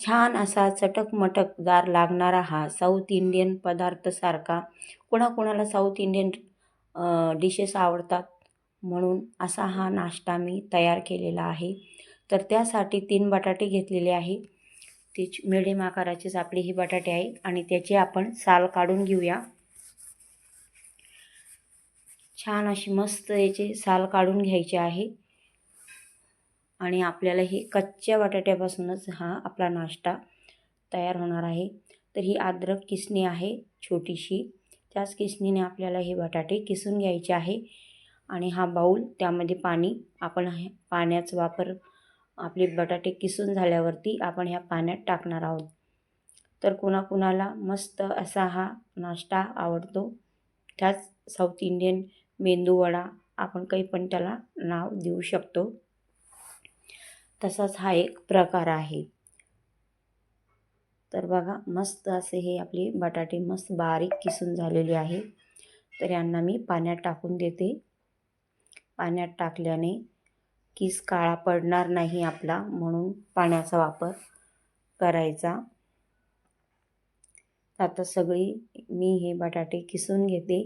छान असा चटकमटकदार लागणारा हा साऊथ इंडियन पदार्थसारखा. कोणाकोणाला साऊथ इंडियन डिशेस आवडतात म्हणून असा हा नाश्ता मी तयार केलेला आहे. तर त्यासाठी तीन बटाटे घेतलेले आहे. ती मिडियम आकाराचेच आपले ही बटाटे आहे आणि त्याची आपण साल काढून घेऊया. छान अशी मस्त याचे साल काढून घ्यायचे आहे. आणि आपल्याला हे कच्च्या बटाट्यापासूनच हा आपला नाश्ता तयार होणार आहे. तर ही अद्रक किसणी आहे छोटीशी. त्याच किसणीने आपल्याला हे बटाटे किसून घ्यायचे आहे आणि हा बाऊल त्यामध्ये पाणी आपण पाण्याचा वापर आपले बटाटे किसून झाल्यावरती आपण ह्या पाण्यात टाकणार आहोत. तर कुणाकुणाला मस्त असा हा नाश्ता आवडतो त्याच साऊथ इंडियन मेंदूवडा आपण काही पण त्याला नाव देऊ शकतो. तसाच हा एक प्रकार आहे. तर बघा मस्त असे हे आपले बटाटे मस्त बारीक किसून झालेले आहे तर यांना मी पाण्यात टाकून देते. पाण्यात टाकल्याने किस काळा पडणार नाही आपला म्हणून पाण्याचा वापर करायचा. आता सगळी मी हे बटाटे किसून घेते.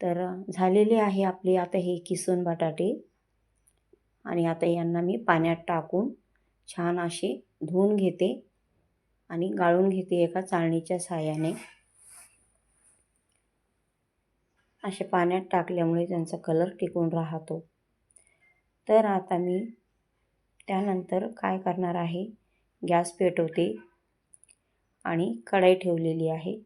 तर झालेले आहे आपले आता हे किसून बटाटे. आणि आता यांना मी पाण्यात टाकून छान असे धुवून घेते आणि गाळून घेते एका चाळणीच्या साह्याने. असे पाण्यात टाकल्यामुळे त्यांचा कलर टिकून राहतो. तर आता मी त्यानंतर काय करणार आहे? गॅस पेटवते आणि कढाई ठेवलेली आहे.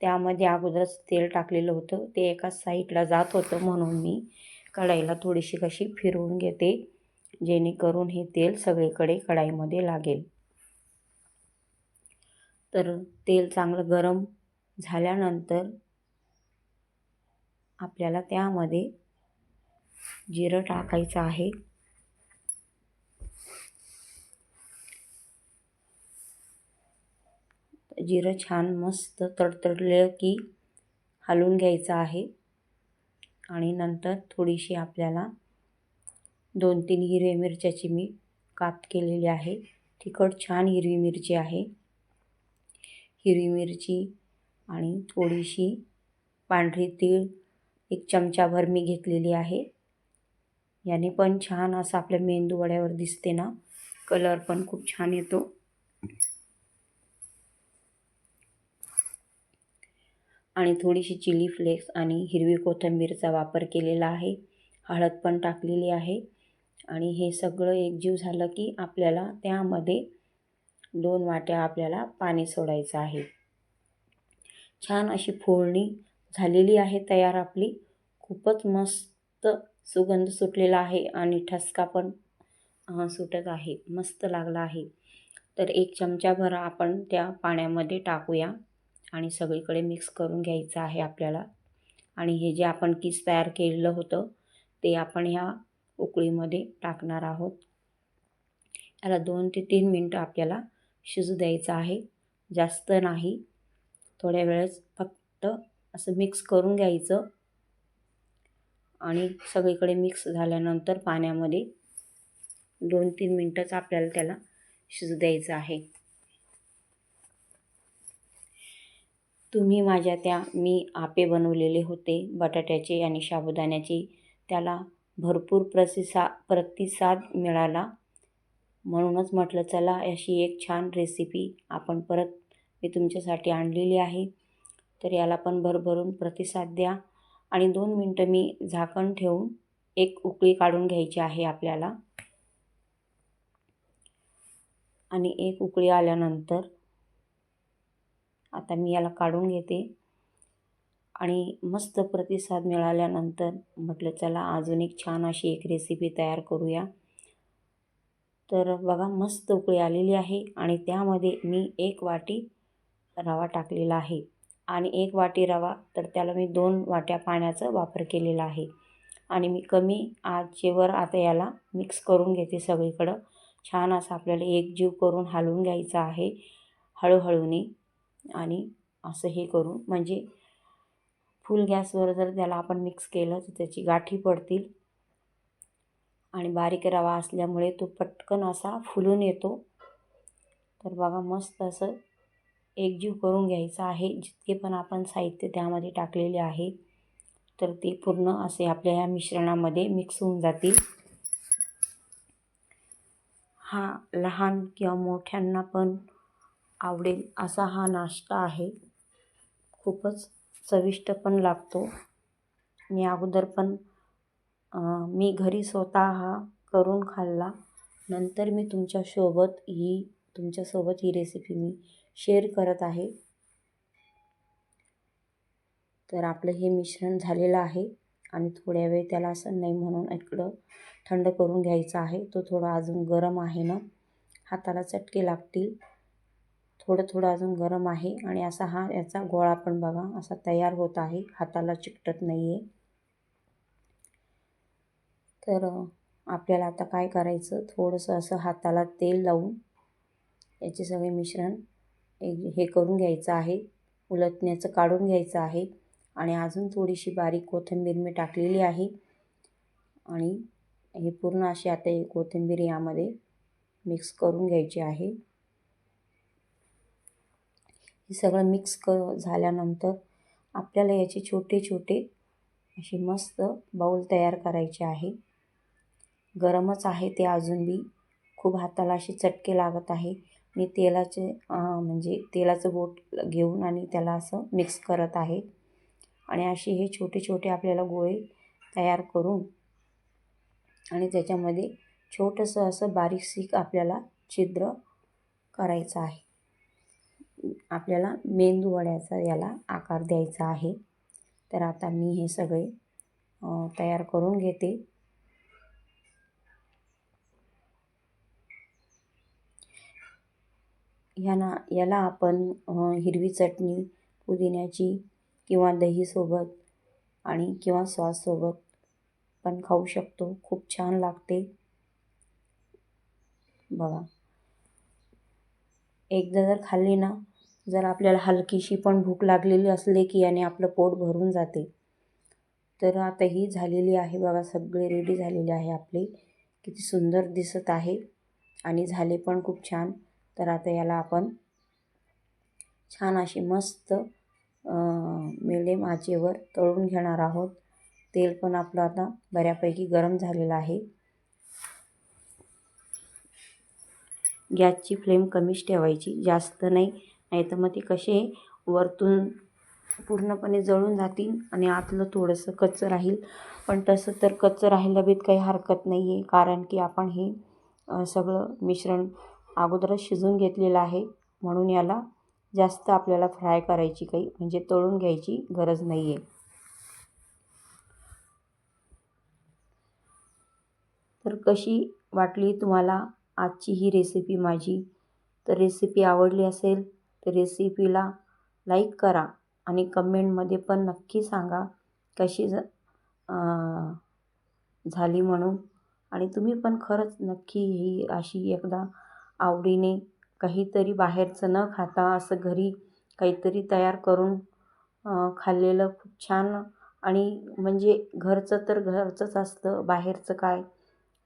त्यामध्ये अगोदरच तेल टाकलेलं होतं. ते एका साईडला जात होतं म्हणून मी कढाईला थोडीशी कशी फिरवून घेते. जेणेकरून हे तेल सगळीकडे कढाईमध्ये लागेल. तर तेल चांगलं गरम झाल्यानंतर आपल्याला त्यामध्ये जिरं टाकायचं आहे. जिरं छान मस्त तडतडलं की हलवून घ्यायचं आहे. आणि नंतर थोडीशी आपल्याला दोन तीन हिरव्या मिरच्याची मी काप केलेली आहे. तिखट छान हिरवी मिरची आहे. हिरवी मिरची आणि थोडीशी पांढरी तीळ एक चमचाभर मी घेतलेली आहे. याने पण छान असं आपल्या मेंदू वड्यावर दिसते ना? कलर पण खूप छान येतो. आणि थोडीशी चिली फ्लेक्स आणि हिरवी कोथिंबीरचा वापर केलेला आहे. हळद पण टाकलेली आहे. आणि हे सगळं एकजीव झालं की आपल्याला त्यामध्ये दोन वाट्या आपल्याला पाणी सोडायचं आहे. छान अशी फोडणी झालेली आहे तयार आपली. खूपच मस्त सुगंध सुटलेला आहे आणि ठसका पण सुटत आहे. मस्त लागला आहे. तर एक चमचाभर आपण त्या पाण्यामध्ये टाकूया आणि सगळीकडे मिक्स करून घ्यायचं आहे आपल्याला. आणि हे जे आपण किस तयार केलेलं होतं ते आपण ह्या उकळीमध्ये टाकणार आहोत. याला दोन ते तीन मिनटं आपल्याला शिजू द्यायचं आहे. जास्त नाही. थोड्या वेळेस फक्त असं मिक्स करून घ्यायचं. आणि सगळीकडे मिक्स झाल्यानंतर पाण्यामध्ये दोन तीन मिनटंच आपल्याला त्याला शिजू द्यायचं आहे. तुम्ही माझ्या त्या मी आपे बनवलेले होते. बटाट्याचे आणि साबुदाण्याचे त्याला भरपूर प्रतिसा प्रतिसाद मिळाला. म्हणूनच म्हटलं चला अशी एक छान रेसिपी आपण परत मी तुमच्यासाठी आणलेली आहे. तर याला पण भरभरून प्रतिसाद द्या. आणि दोन मिनटं मी झाकण ठेवून एक उकळी काढून घ्यायची आहे आपल्याला. आणि एक उकळी आल्यानंतर आता मी याला काढून घेते. आणि मस्त प्रतिसाद मिळाल्यानंतर म्हटलं चला अजून एक छान अशी एक रेसिपी तयार करूया. तर बघा मस्त उकळी आलेली आहे आणि त्यामध्ये मी एक वाटी रवा टाकलेला आहे. आणि एक वाटी रवा तर त्याला मी दोन वाट्या पाण्याचा वापर केलेला आहे. आणि मी कमी आचेवर आता याला मिक्स करून घेते सगळीकडं. छान असं आपल्याला एकजीव करून हलवून घ्यायचं आहे हळूहळूने. आणि असं हे करून म्हणजे फुल गॅसवर जर त्याला आपण मिक्स केलं तर त्याची गाठी पडतील. आणि बारीक रवा असल्यामुळे तो पटकन असा फुलून येतो. तर बघा मस्त असं एकजीव करून घ्यायचं आहे. जितके पण आपण साहित्य त्यामध्ये टाकलेले आहे तर ते पूर्ण असे आपल्या या मिश्रणामध्ये मिक्स होऊन जातील. हा लहान किंवा मोठ्यांना पण आवडेल असा हा नाश्ता आहे. खूपच चविष्ट पण लागतो. मी अगोदर पण मी घरी स्वतः हा करून खाल्ला. नंतर मी तुमच्यासोबत ही तुमच्यासोबत ही रेसिपी मी शेअर करत आहे. तर आपलं हे मिश्रण झालेलं आहे आणि थोड्या वेळ त्याला असं नाही म्हणून इकडं थंड करून घ्यायचं आहे. तो थोडा अजून गरम आहे ना. हाताला चटके लागतील. थोडं थोडं अजून गरम आहे आणि असा हा याचा गोळा पण बघा असा तयार होत आहे. हाताला चिकटत नाही आहे तर आपल्याला आता काय करायचं? थोडंसं असं हाताला तेल लावून याचे सगळे मिश्रण हे करून घ्यायचं आहे. उलटण्याचं काढून घ्यायचं आहे आणि अजून थोडीशी बारीक कोथिंबीर मी टाकलेली आहे आणि हे पूर्ण अशी आता कोथिंबीर यामध्ये मिक्स करून घ्यायची आहे. हे सगळं मिक्स क झाल्यानंतर आपल्याला याचे छोटे छोटे असे मस्त बाऊल तयार करायचे आहे. गरमच आहे ते अजून बी. खूप हाताला असे चटके लागत आहे. मी तेलाचे म्हणजे तेलाचं बोट घेऊन आणि त्याला असं मिक्स करत आहे. आणि असे हे छोटे छोटे आपल्याला गोळे तयार करून आणि त्याच्यामध्ये छोटंसं असं बारीकसीक आपल्याला छिद्र करायचं आहे. आपल्याला मेंदू वड्याचा याला आकार द्यायचा आहे. तर आता मी हे सगळे तयार करून घेते. ह्याना याला आपण हिरवी चटणी पुदिन्याची किंवा दहीसोबत आणि किंवा सॉससोबत पण खाऊ शकतो. खूप छान लागते. बघा. एकदा जर खाल्ली ना जर आपल्याला हलकीशी पण भूक लागलेली असले की याने आपलं पोट भरून जाते. तर आता ही झालेली आहे बघा सगळे रेडी झालेले आहे आपले. किती सुंदर दिसत आहे आणि झाले पण खूप छान. तर आता याला आपण छान अशी मस्त मिडियम आचेवर तळून घेणार आहोत. तेल पण आपलं आता बऱ्यापैकी गरम झालेलं आहे. गॅसची फ्लेम कमीच ठेवायची जास्त नाही. नाही तर मग ती कसे वरतून पूर्णपणे जळून जातील आणि आतलं थोडंसं कच्चं राहील. पण तसं तर कच्चं राहायला बीत काही हरकत नाही आहे कारण की आपण हे सगळं मिश्रण अगोदरच शिजून घेतलेलं आहे. म्हणून याला जास्त आपल्याला फ्राय करायची काही म्हणजे तळून घ्यायची गरज नाही आहे तर कशी वाटली तुम्हाला आजची ही रेसिपी माझी? तर रेसिपी आवडली असेल तर रेसिपीला लाईक करा आणि कमेंटमध्ये पण नक्की सांगा कशी ज झाली म्हणून. आणि तुम्ही पण खरंच नक्की ही अशी एकदा आवडीने काहीतरी बाहेरचं न खाता असं घरी काहीतरी तयार करून खाल्लेलं खूप छान. आणि म्हणजे घरचं तर घरचंच असतं बाहेरचं काय?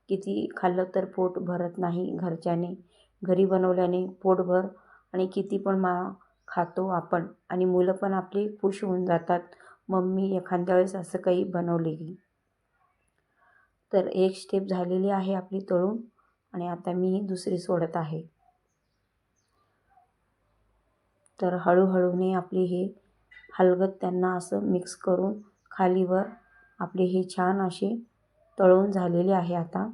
किती खाल्लं तर पोट भरत नाही घरच्याने. घरी बनवल्याने पोटभर आणि किती पण मा खातो आपण आणि मुलं पण आपली खुश होऊन जातात. मम्मी एखाद्या वेळेस असं काही बनवले की. तर एक स्टेप झालेली आहे आपली तळून आणि आता मी ही दुसरी सोडत आहे. तर हळूहळूने आपली हे हलगत त्यांना असं मिक्स करून खालीवर आपली हे छान असे तळून झालेली आहे आता.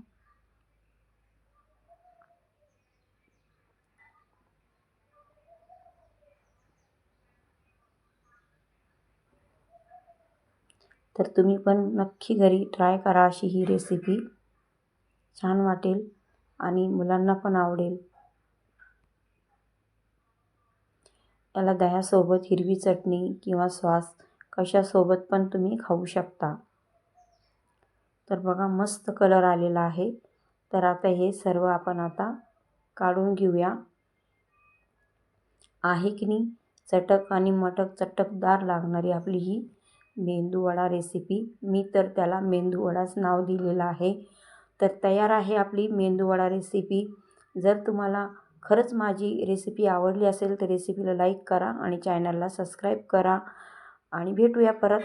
तर तुम्ही पण नक्की घरी ट्राय करा अशी ही रेसिपी छान वाटेल आणि मुलांना पण आवडेल. याला दह्यासोबत हिरवी चटणी किंवा सॉस कशासोबत पण तुम्ही खाऊ शकता. तर बघा मस्त कलर आलेला आहे. तर आता हे सर्व आपण आता काढून घेऊया. आहे की नाही? चटक आणि मटक चटकदार लागणारी आपली ही मेंदूवडा रेसिपी मी तर त्याला मेंदूवडाच नाव दिलेलं आहे. तर तयार आहे आपली मेंदूवडा रेसिपी जर तुम्हाला खरंच माझी रेसिपी आवडली असेल तर रेसिपीला लाईक करा आणि चॅनलला सबस्क्राईब करा. आणि भेटूया परत.